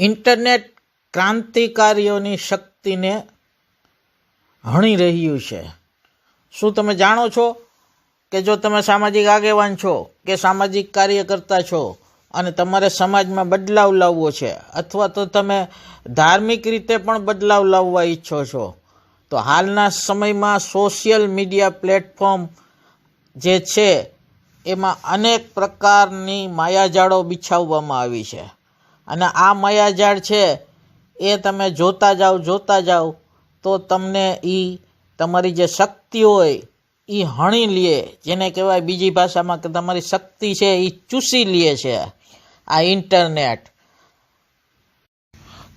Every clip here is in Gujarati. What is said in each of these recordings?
ઇન્ટરનેટ ક્રાંતિકારીઓની શક્તિને હણી રહ્યું છે. શું તમે જાણો છો કે જો તમે સામાજિક આગેવાન છો, કે સામાજિક કાર્યકર્તા છો, અને તમારે સમાજમાં બદલાવ લાવવો છે, અથવા તો તમે ધાર્મિક રીતે પણ બદલાવ લાવવા ઈચ્છો છો, તો હાલના સમયમાં સોશિયલ મીડિયા પ્લેટફોર્મ જે છે, એમાં અનેક પ્રકારની માયાજાળો બિછાવવામાં આવી છે. અને આ માયાજાળ છે, એ તમે જોતા જાઓ જોતા જાઓ, તો તમને એ તમારી જે શક્તિ હોય એ હણી લે. જેને કહેવાય બીજી ભાષામાં કે તમારી શક્તિ છે એ ચૂસી લે છે આ ઇન્ટરનેટ.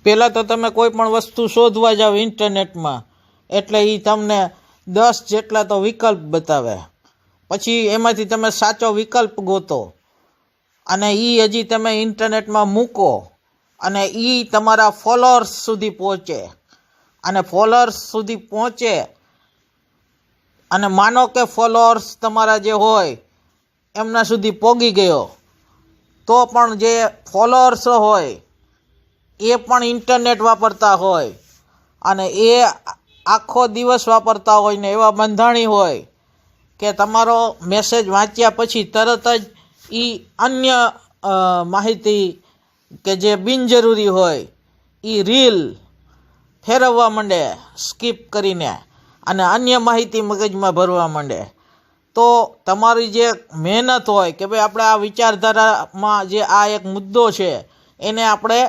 પહેલાં તો તમે કોઈ પણ વસ્તુ શોધવા જાઓ ઇન્ટરનેટમાં, એટલે એ તમને દસ જેટલા તો વિકલ્પ બતાવે. પછી એમાંથી તમે સાચો વિકલ્પ ગોતો. અને એ હજી તમે ઇન્ટરનેટમાં મૂકો. અને એ તમારા ફોલોઅર્સ સુધી પહોંચે. અને ફોલોઅર્સ સુધી પહોંચે. અને માનો કે ફોલોઅર્સ તમારા જે હોય, એમના સુધી પોગી ગયો, તો પણ જે ફોલોઅર્સ હોય, એ પણ ઇન્ટરનેટ વાપરતા હોય, અને એ આખો દિવસ વાપરતા હોય ને એવા બંધાણી હોય કે તમારો મેસેજ વાંચ્યા પછી તરત જ એ અન્ય માહિતી કે જે બિનજરૂરી હોય એ રીલ ફેરવવા માંડે, સ્કીપ કરીને અને અન્ય માહિતી મગજમાં ભરવા માંડે. તો તમારી જે મહેનત હોય કે ભાઈ આપણે આ વિચારધારામાં જે આ એક મુદ્દો છે, એને આપણે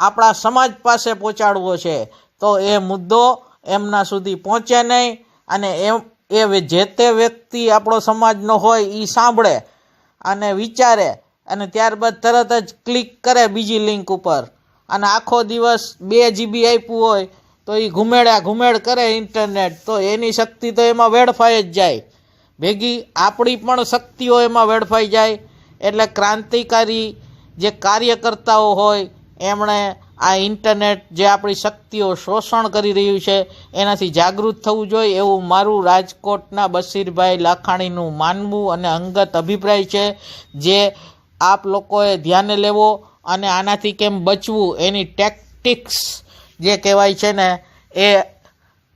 આપણા સમાજ પાસે પહોંચાડવો છે, તો એ મુદ્દો એમના સુધી પહોંચે નહીં અને એમ, એ જે તે વ્યક્તિ આપણો સમાજનો હોય એ સાંભળે અને વિચારે અને ત્યારબાદ તરત જ ક્લિક કરે બીજી લિંક ઉપર. અને આખો દિવસ બે જીબી આપ્યું હોય તો એ ઘુમેડ્યા ઘુમેડ કરે ઇન્ટરનેટ. તો એની શક્તિ તો એમાં વેડફાઈ જ જાય. ભેગી આપણી પણ શક્તિઓ એમાં વેડફાઈ જાય. એટલે ક્રાંતિકારી જે કાર્યકર્તાઓ હોય, એમણે આ ઇન્ટરનેટ જે આપણી શક્તિઓ શોષણ કરી રહ્યું છે, એનાથી જાગૃત થવું જોઈએ એવું મારું રાજકોટના બશીરભાઈ લાખાણીનું માનવું અને અંગત અભિપ્રાય છે, જે આપ લોકોએ ધ્યાને લેવો અને આનાથી કેમ બચવું એની ટેક્ટિક્સ જે કહેવાય છે ને, એ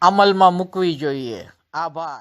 અમલમાં મૂકવી જોઈએ. આભાર.